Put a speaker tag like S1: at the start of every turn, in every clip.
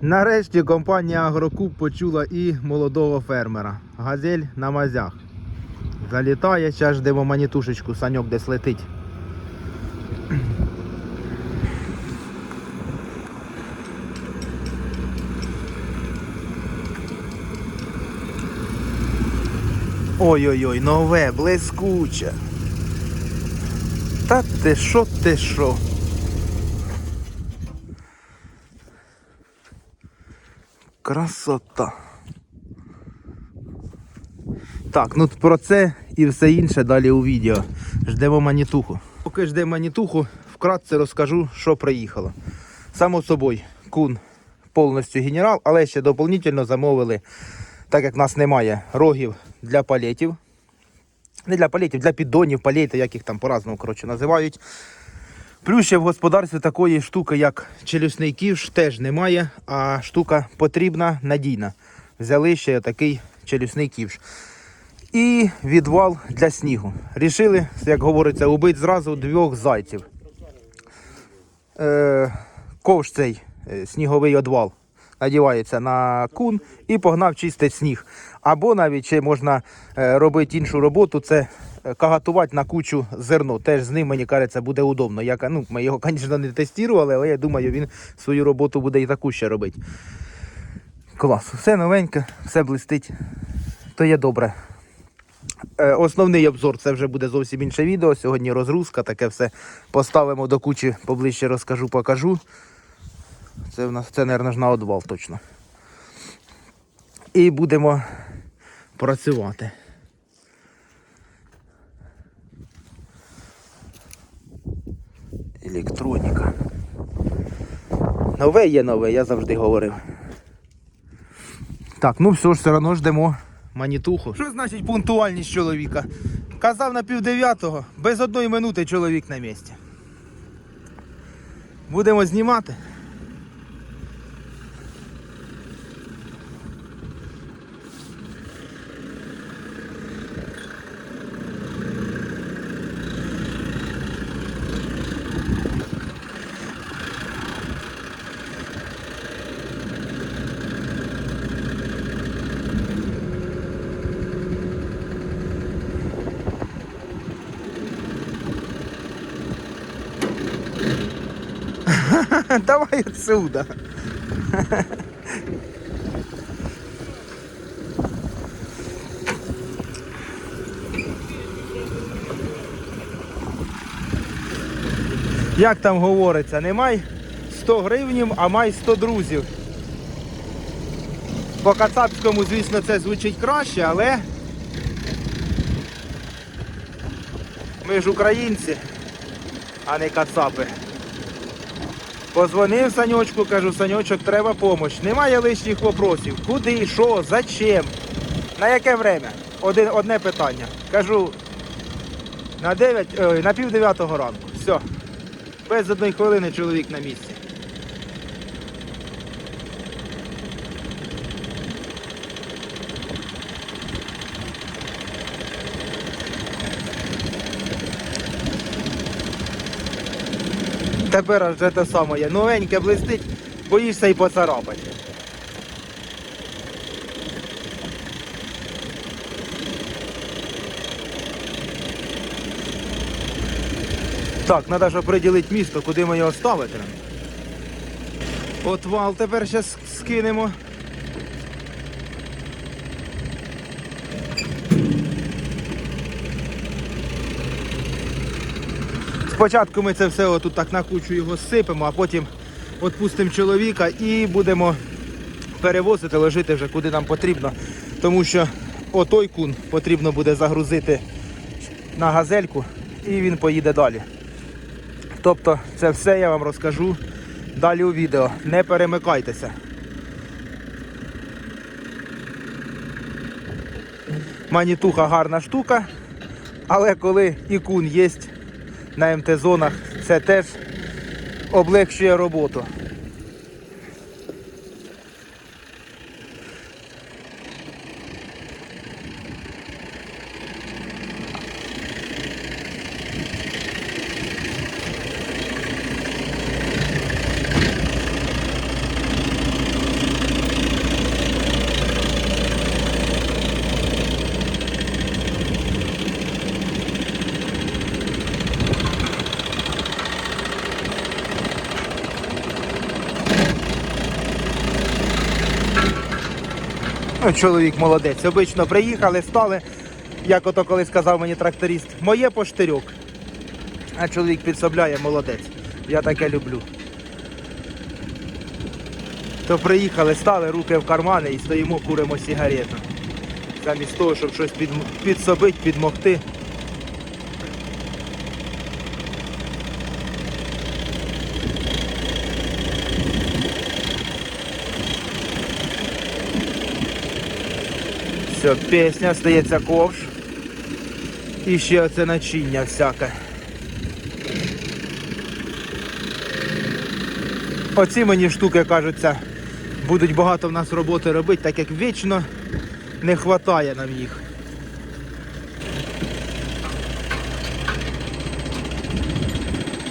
S1: Нарешті компанія Агрокуб почула і молодого фермера. Газель на мазях. Залітає, зараз ждемо манітушечку, саньок десь летить. Ой-ой-ой, нове, блискуче. Та ти що, ти що? Красота. Так, ну про це і все інше далі у відео. Ждемо манітуху. Поки ждемо манітуху, вкратце розкажу, що приїхало. Само собою, кун повністю генерал, але ще доповнительно замовили, так як в нас немає рогів для палетів. Не для палетів, для піддонів, палети, як їх там по-разному називають. Плюс ще в господарстві такої штуки, як челюсний ківш, теж немає, а штука потрібна, надійна. Взяли ще такий челюсний ківш. І відвал для снігу. Рішили, як говориться, убити зразу двох зайців. Е, ковш цей е, сніговий одвал надівається на кун і погнав чистить сніг. Або навіть ще можна е, робити іншу роботу, це кагатувати на кучу зерно. Теж з ним, мені кажеться, буде удобно. Я, ну, ми його, звісно, не тестували, але я думаю, він свою роботу буде і таку ще робити. Клас, все новеньке, все блистить, то є добре. Е, Основний обзор це вже буде зовсім інше відео. Сьогодні розгрузка, таке все поставимо до кучі, поближче розкажу, покажу. Це в нас це, мабуть, на одвал точно. І будемо працювати. Електроніка. Нове є нове, я завжди говорив. Так, ну все ж все одно ждемо манітуху. Що значить пунктуальність чоловіка? Казав на пів без одної минути чоловік на місці. Будемо знімати. Давай отсюда. Як там говориться, не май 100 гривнів, а май 100 друзів. По кацапському, звісно, це звучить краще, але ми ж українці, а не кацапи. Позвонив Саньочку, кажу, Саньочок, треба допомога. Немає лишніх вопросів. Куди, що, зачем? На яке время? Один, одне питання. Кажу, на 9, ой, на пів дев'ятого ранку. Все. Без одної хвилини чоловік на місці. Тепер вже те саме є. Новеньке блистить, боїшся і поцарапати. Так, треба ж оприділити місто, куди ми його ставити. От вал тепер зараз скинемо. Спочатку ми це все отут так на кучу його сипемо, а потім відпустимо чоловіка і будемо перевозити, ложити вже куди нам потрібно. Тому що отой кун потрібно буде загрузити на газельку і він поїде далі. Тобто це все я вам розкажу далі у відео. Не перемикайтеся. Манітуха гарна штука, але коли і кун є на МТ-зонах, це теж облегчує роботу. Чоловік молодець. Обично приїхали, стали, як ото коли сказав мені тракторист, моє поштирьок. А чоловік підсобляє, молодець. Я таке люблю. То приїхали, стали руки в кармани і стоїмо, куримо сігарету. Замість того, щоб щось підсобити, підмогти. Все, пісня, стається ковш. І ще оце начиння всяке. Оці мені штуки кажуться, будуть багато в нас роботи робити, так як вічно не вистачає нам їх.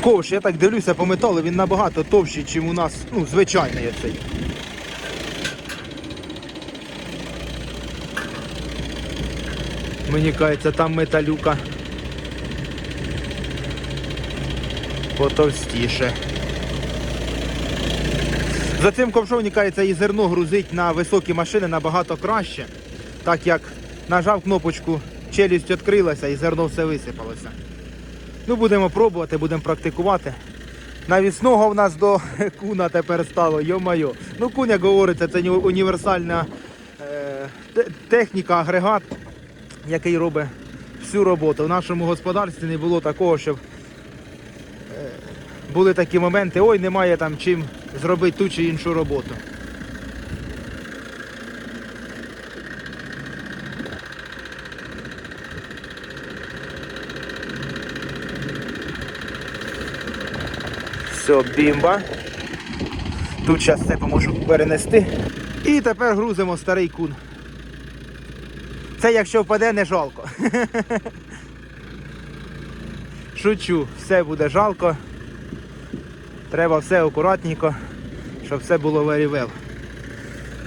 S1: Ковш, я так дивлюся по металу, він набагато товщий, ніж у нас, ну, звичайний оцей. Мені кажеться, там металюка потовстіше. За цим ковшом, кажеться, і зерно грузить на високі машини набагато краще, так як нажав кнопочку, челюсть відкрилася і зерно все висипалося. Ну, будемо пробувати, будемо практикувати. Навісного в нас до куна тепер стало, йо-майо. Ну, кунь, як говориться, це універсальна е, техніка, агрегат, який робить всю роботу. В нашому господарстві не було такого, щоб е, були такі моменти, ой, немає там чим зробити ту чи іншу роботу. Все, бімба. Тут зараз це поможу перенести. І тепер грузимо старий кун. Це якщо впаде, не жалко. Шучу, все буде жалко. Треба все акуратненько, щоб все було well.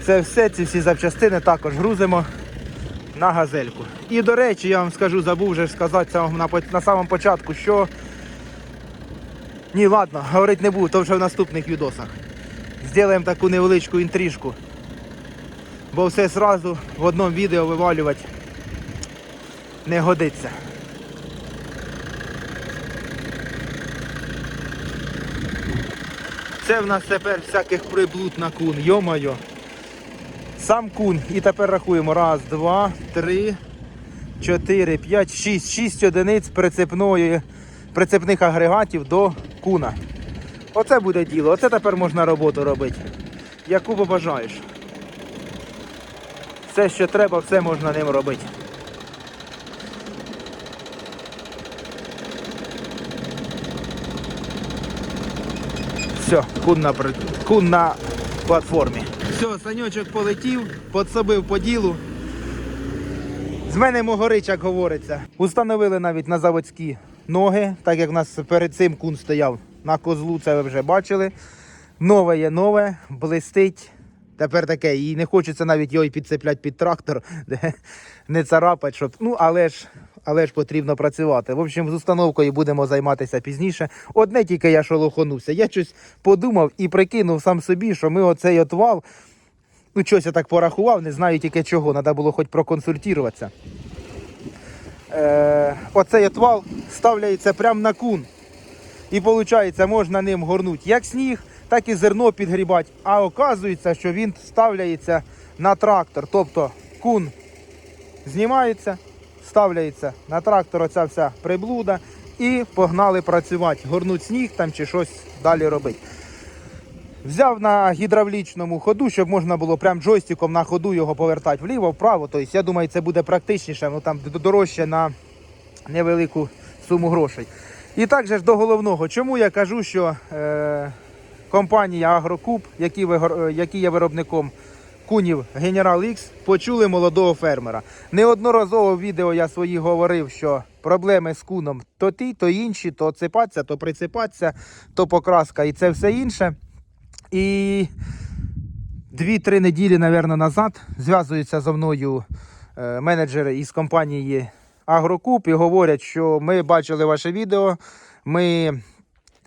S1: Це все, ці всі запчастини також грузимо на газельку. І до речі, я вам скажу, забув вже сказати на, на самому початку, що. Ні, ладно, говорити не буду, то вже в наступних відосах. Зробимо таку невеличку інтрижку. Бо все одразу в одному відео вивалювати не годиться. Це в нас тепер всяких приблуд на кун, йо-моє. Сам кун. І тепер рахуємо. Раз, два, три, чотири, п'ять, шість. Шість одиниць прицепної, прицепних агрегатів до куна. Оце буде діло. Оце тепер можна роботу робити. Яку побажаєш. Все, що треба, все можна ним робити. Все, кун на, кун на платформі. Все, саньочок полетів, подсобив по ділу. З мене могорич, як говориться. Установили навіть на заводські ноги, так як в нас перед цим кун стояв на козлу, це ви вже бачили. Нове є нове, блистить. Тепер таке, і не хочеться навіть його і під трактор, де не царапать, щоб. Ну, але ж, але ж потрібно працювати. В общем, з установкою будемо займатися пізніше. Одне тільки я шолохонувся. Я щось подумав і прикинув сам собі, що ми оцей от вал, ну щось я так порахував, не знаю тільки чого, треба було хоч проконсультуватися. Е, оцей от вал ставляється прямо на кун. І виходить, можна ним горнути як сніг, так і зерно підгрібати. А оказується, що він ставляється на трактор. Тобто кун знімається, ставляється на трактор оця вся приблуда і погнали працювати, горнуть сніг там чи щось далі робити. Взяв на гідравлічному ходу, щоб можна було прям джойстиком на ходу його повертати вліво, вправо. Тобто, я думаю, це буде практичніше, ну там дорожче на невелику суму грошей. І також ж до головного. Чому я кажу, що е, компанія Агрокуб, е, які є виробником кунів Генерал X, почули молодого фермера. Неодноразово в відео я свої говорив, що проблеми з куном то ті, то інші, то цепаться, то прицепаться, то покраска і це все інше. І дві-три неділі, мабуть, назад зв'язуються зі мною е, менеджери із компанії Агрокуб і говорять, що ми бачили ваше відео, ми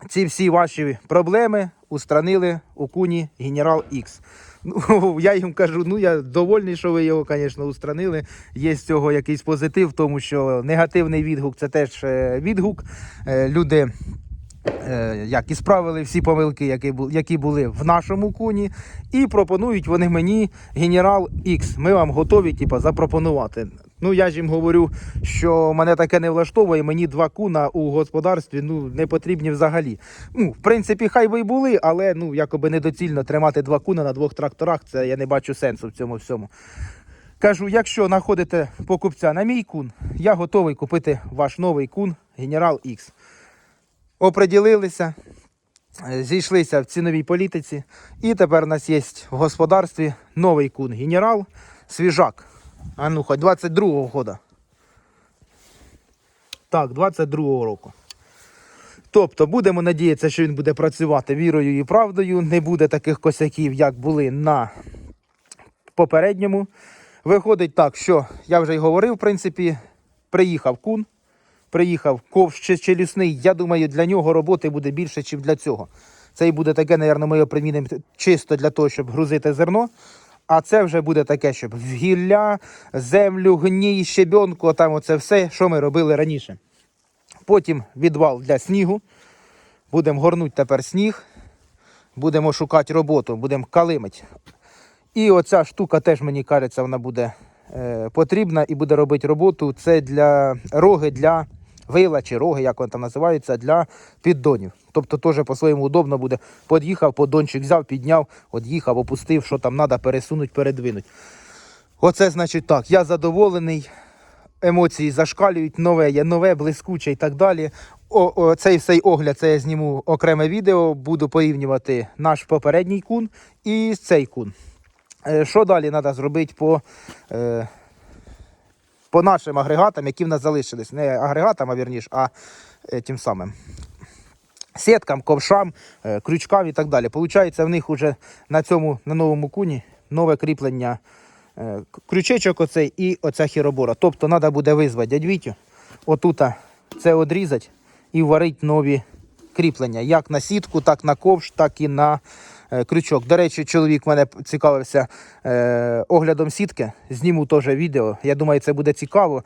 S1: ці всі ваші проблеми устранили у куні Генерал X. Ну, я їм кажу, ну я довольний, що ви його, звісно, устранили. Є з цього якийсь позитив, тому що негативний відгук це теж е, відгук. Е, Люди е, як і справили всі помилки, які, бу- які були в нашому куні, і пропонують вони мені Генерал X. Ми вам готові типу, запропонувати. Ну, я ж їм говорю, що мене таке не влаштовує, мені два куна у господарстві ну, не потрібні взагалі. Ну, в принципі, хай би й були, але ну, якоби недоцільно тримати два куна на двох тракторах, це я не бачу сенсу в цьому всьому. Кажу, якщо знаходите покупця на мій кун, я готовий купити ваш новий кун Генерал X оприділилися, е, зійшлися в ціновій політиці. І тепер у нас є в господарстві новий кун генерал, свіжак. А ну, хоч 22-го года. Так, 22-го року. Тобто будемо надіятися, що він буде працювати вірою і правдою. Не буде таких косяків, як були на попередньому. Виходить так, що я вже й говорив, в принципі, приїхав кун, приїхав ковш чи. Я думаю, для нього роботи буде більше, ніж для цього. Це і буде таке, напевно, ми його чисто для того, щоб грузити зерно. А це вже буде таке, щоб гілля, землю, гній, щебенку, там оце все, що ми робили раніше. Потім відвал для снігу. Будемо горнути тепер сніг. Будемо шукати роботу, будемо калимити. І оця штука теж, мені кажеться, вона буде е, потрібна і буде робити роботу. Це для роги для вила чи роги, як вони там називаються, для піддонів. Тобто теж по-своєму удобно буде. Под'їхав, поддончик взяв, підняв, од'їхав, опустив, що там треба, пересунути, передвинути. Оце значить так. Я задоволений. Емоції зашкалюють, нове є нове, блискуче і так далі. О, о, цей цей огляд це я зніму окреме відео, буду порівнювати наш попередній кун і цей кун. Е, Що далі треба зробити по, е, по нашим агрегатам, які в нас залишились? Не агрегатам, а вірніш, а е, тим самим. Сіткам, ковшам, е, крючкам і так далі. Получається, в них вже на цьому на новому куні нове кріплення е, крючечок оцей і оця хіробора. Тобто треба буде визвати дядь Вітю, отута це одрізати і варити нові кріплення. Як на сітку, так на ковш, так і на крючок. До речі, чоловік мене цікавився е, оглядом сітки. Зніму теж відео. Я думаю, це буде цікаво.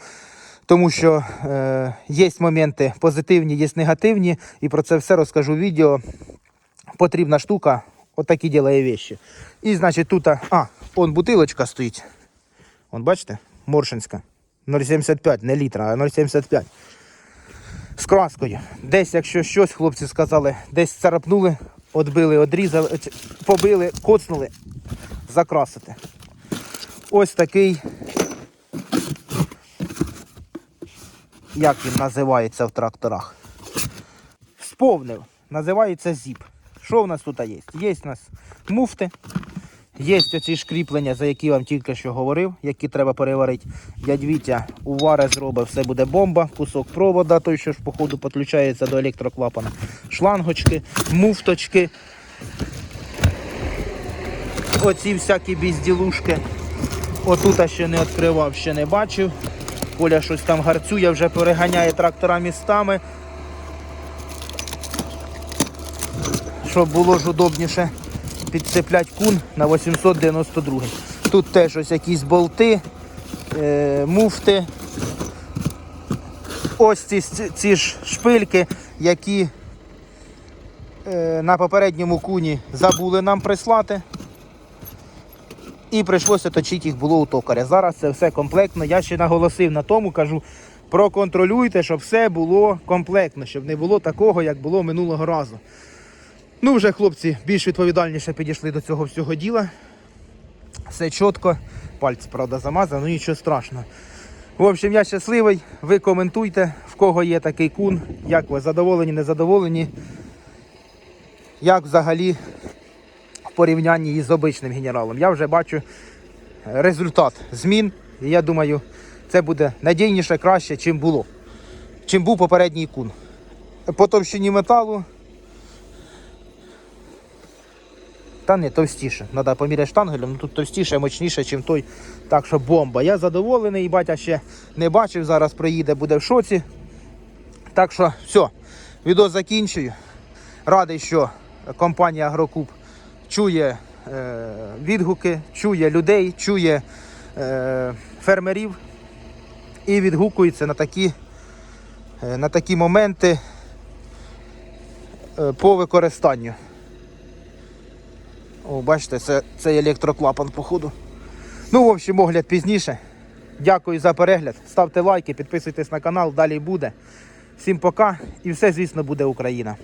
S1: Тому що е, є моменти позитивні, є негативні, і про це все розкажу в відео. Потрібна штука, отакі ділає вещі. І значить тут, а, он бутилочка стоїть. Вон бачите? Моршинська. 0,75, не літра, а 0,75. З краскою. Десь, якщо щось, хлопці сказали, десь царапнули, отбили, одрізали, побили, коцнули, закрасити. Ось такий як він називається в тракторах. Сповнив. Називається зіп. Що в нас тут є? Є у нас муфти, є оці ж кріплення, за які я вам тільки що говорив, які треба переварити. Дядь Вітя увари зробить, все буде бомба, кусок провода, той, що ж походу підключається до електроклапана, шлангочки, муфточки. Оці всякі безділушки. Отут ще не відкривав, ще не бачив. Коля щось там гарцює, вже переганяє трактора містами. Щоб було ж удобніше підцеплять кун на 892. Тут теж ось якісь болти, е, муфти. Ось ці, ці ж шпильки, які е, на попередньому куні забули нам прислати. І прийшлося точити їх було у токаря. Зараз це все комплектно. Я ще наголосив на тому, кажу, проконтролюйте, щоб все було комплектно, щоб не було такого, як було минулого разу. Ну, вже хлопці більш відповідальніше підійшли до цього всього діла. Все чітко. Пальці, правда, замазані, ну нічого страшного. В общем, я щасливий. Ви коментуйте, в кого є такий кун, як ви задоволені, незадоволені. Як взагалі в порівнянні із обичним генералом. Я вже бачу результат змін. І я думаю, це буде надійніше, краще, чим було. Чим був попередній кун. По товщині металу. Та не товстіше. Треба поміряти штангелем, ну тут товстіше, мощніше, ніж той. Так що бомба. Я задоволений, батя ще не бачив, зараз приїде, буде в шоці. Так що все, відео закінчую. Радий, що компанія Агрокуб чує е, відгуки, чує людей, чує е, фермерів і відгукується на такі, е, на такі моменти е, по використанню. О, бачите, це, це електроклапан, походу. Ну, в общем, огляд пізніше. Дякую за перегляд. Ставте лайки, підписуйтесь на канал, далі буде. Всім пока і все, звісно, буде Україна.